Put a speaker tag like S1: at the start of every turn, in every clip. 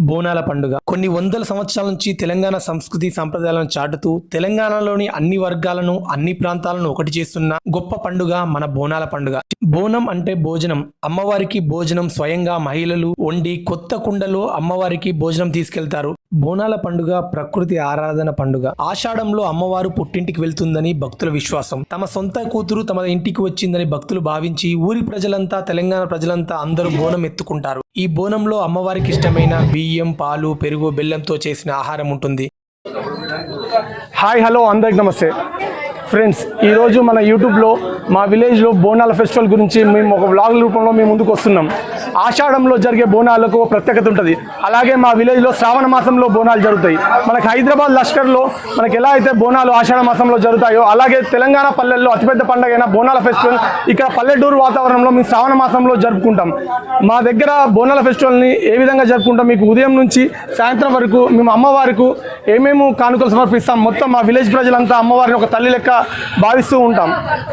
S1: బోనాల పండుగ. కొన్ని వందల సంవత్సరాల నుంచి తెలంగాణ సంస్కృతి సంప్రదాయాలను చాటుతూ తెలంగాణలోని అన్ని వర్గాలను అన్ని ప్రాంతాలను ఒకటి చేస్తున్న గొప్ప పండుగ మన బోనాల పండుగ. బోనం అంటే భోజనం. అమ్మవారికి భోజనం స్వయంగా మహిళలు వండి కొత్త కుండలో అమ్మవారికి భోజనం తీసుకెళ్తారు. బోనాల పండుగ ప్రకృతి ఆరాధన పండుగ. ఆషాఢంలో అమ్మవారు పుట్టింటికి వెళ్తుందని భక్తుల విశ్వాసం. తమ సొంత కూతురు తమ ఇంటికి వచ్చిందని భక్తులు భావించి ఊరి ప్రజలంతా తెలంగాణ ప్రజలంతా అందరూ బోనం ఎత్తుకుంటారు. ఈ బోనంలో అమ్మవారికి ఇష్టమైన బియ్యం పాలు పెరుగు బెల్లంతో చేసిన ఆహారం ఉంటుంది.
S2: హాయ్ హలో అందరికి నమస్తే. ఫ్రెండ్స్ ఈరోజు మన యూట్యూబ్లో మా విలేజ్లో బోనాల ఫెస్టివల్ గురించి మేము ఒక వ్లాగ్ రూపంలో మేము ముందుకు వస్తున్నాం. ఆషాఢంలో జరిగే బోనాలకు ప్రత్యేకత ఉంటుంది. అలాగే మా విలేజ్లో శ్రావణ మాసంలో బోనాలు జరుగుతాయి. మనకి హైదరాబాద్ లష్కర్లో మనకి ఎలా అయితే బోనాలు ఆషాఢ మాసంలో జరుగుతాయో అలాగే తెలంగాణ పల్లెల్లో అతిపెద్ద పండుగ అయిన బోనాల ఫెస్టివల్ ఇక్కడ పల్లెటూరు వాతావరణంలో మేము శ్రావణ మాసంలో జరుపుకుంటాం. మా దగ్గర బోనాల ఫెస్టివల్ని ఏ విధంగా జరుపుకుంటాం? మీకు ఉదయం నుంచి సాయంత్రం వరకు మేము అమ్మవారికి ఏమేమి కానుకలు సమర్పిస్తాం? మొత్తం మా విలేజ్ ప్రజలంతా అమ్మవారిని ఒక తల్లి లెక్క భావిస్తూ ఉంటాం.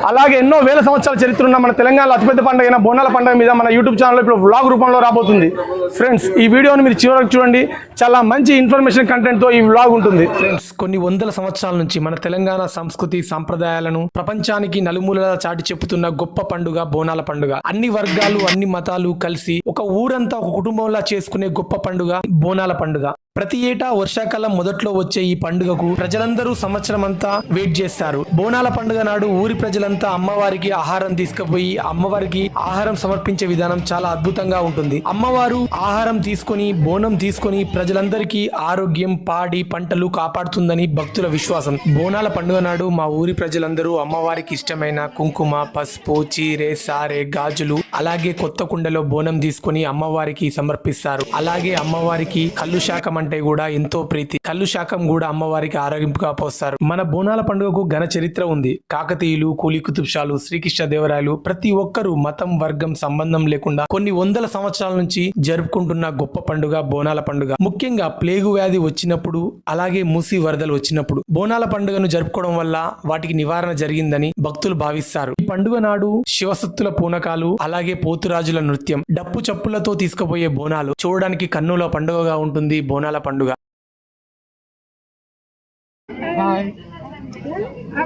S2: అలాగే ఎన్నో వేల సంవత్సరాల చరిత్ర ఉన్న మన తెలంగాణలో అతిపెద్ద పండుగ అయిన బోనాల పండుగ మీద మన యూట్యూబ్ ఛానల్లో ఇప్పుడు వ్లాగ్ రూపంలో రాబోతుంది. ఫ్రెండ్స్ ఈ వీడియోని మీరు చివరికి చూడండి. చాలా మంచి ఇన్ఫర్మేషన్ కంటెంట్తో ఈ వ్లాగ్ ఉంటుంది.
S1: ఫ్రెండ్స్ కొన్ని వందల సంవత్సరాల నుంచి మన తెలంగాణ సంస్కృతి సంప్రదాయాలను ప్రపంచానికి నలుమూలలా చాటి చెప్పుతున్న గొప్ప పండుగ బోనాల పండుగ. అన్ని వర్గాలు అన్ని మతాలు కలిసి ఒక ఊరంతా ఒక కుటుంబంలా చేసుకునే గొప్ప పండుగ బోనాల పండుగ. ప్రతి ఏటా వర్షాకాలం మొదట్లో వచ్చే ఈ పండుగకు ప్రజలందరూ సంవత్సరం అంతా వెయిట్ చేస్తారు. బోనాల పండుగ నాడు ఊరి ప్రజలంతా అమ్మవారికి ఆహారం తీసుకుపోయి అమ్మవారికి ఆహారం సమర్పించే విధానం చాలా అద్భుతంగా ఉంటుంది. అమ్మవారు ఆహారం తీసుకొని బోనం తీసుకొని ప్రజలందరికీ ఆరోగ్యం పాడి పంటలు కాపాడుతుందని భక్తుల విశ్వాసం. బోనాల పండుగ నాడు మా ఊరి ప్రజలందరూ అమ్మవారికి ఇష్టమైన కుంకుమ పసుపు చీరే సారే గాజులు అలాగే కొత్త కుండలో బోనం తీసుకొని అమ్మవారికి సమర్పిస్తారు. అలాగే అమ్మవారికి కళ్ళు శాఖం అంటే కూడా ఎంతో ప్రీతి. కళ్ళు శాఖం కూడా అమ్మవారికి ఆరోగింపుగా పోస్తారు. మన బోనాల పండుగకు ఘన చరిత్ర ఉంది. కాకతీయులు కూలి కుతుబ్షాలు శ్రీకృష్ణ దేవరాయలు ప్రతి ఒక్కరూ మతం వర్గం సంబంధం లేకుండా కొన్ని వందల సంవత్సరాల నుంచి జరుపుకుంటున్న గొప్ప పండుగ బోనాల పండుగ. ముఖ్యంగా ప్లేగు వ్యాధి వచ్చినప్పుడు అలాగే మూసి వరదలు వచ్చినప్పుడు బోనాల పండుగను జరుపుకోవడం వల్ల వాటికి నివారణ జరిగిందని భక్తులు భావిస్తారు. ఈ పండుగ నాడు శివసత్తుల పూనకాలు అలాగే పోతురాజుల నృత్యం డప్పు చప్పులతో తీసుకుపోయే బోనాలు చూడడానికి కన్నుల పండుగగా ఉంటుంది బోనాల పండుగ.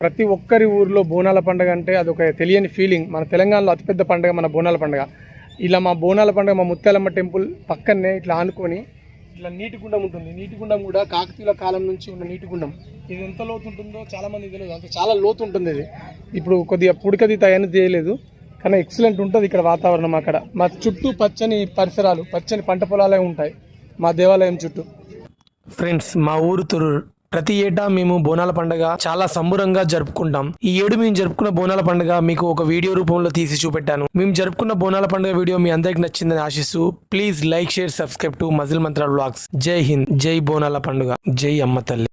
S2: ప్రతి ఒక్కరి ఊర్లో బోనాల పండుగ అంటే అదొక తెలియని ఫీలింగ్ మన తెలంగాణలో అతిపెద్ద పండుగ మన బోనాల పండుగ. ఇలా మా బోనాల పండుగ మా ముత్యాలమ్మ టెంపుల్ పక్కనే ఇట్లా ఆనుకొని ఇట్లా నీటి గుండం ఉంటుంది. నీటి గుండం కూడా కాకతీయుల కాలం నుంచి ఉన్న నీటి గుండం ఇది ఎంత లోతు ఉంటుందో చాలామంది తెలియదు. అంటే చాలా లోతు ఉంటుంది ఇది. ఇప్పుడు కొద్దిగా పుడికది తయారు చేయలేదు. కానీ ఎక్సలెంట్ ఉంటుంది ఇక్కడ వాతావరణం అక్కడ. మా చుట్టూ పచ్చని పరిసరాలు పచ్చని పంట పొలాలే ఉంటాయి మా దేవాలయం చుట్టూ.
S1: ఫ్రెండ్స్ మా ఊరు తొర్రూరు ప్రతి ఏటా మేము బోనాల పండుగ చాలా సంబురంగా జరుపుకుంటాం. ఈ ఏడు మేము జరుపుకున్న బోనాల పండుగ మీకు ఒక వీడియో రూపంలో తీసి చూపెట్టాను. మేము జరుపుకున్న బోనాల పండుగ వీడియో మీ అందరికి నచ్చిందని ఆశిస్తూ please like share subscribe to muscle Mantra blogs Jai Hind Jai బోనాల పండుగ. జై అమ్మ తల్లి.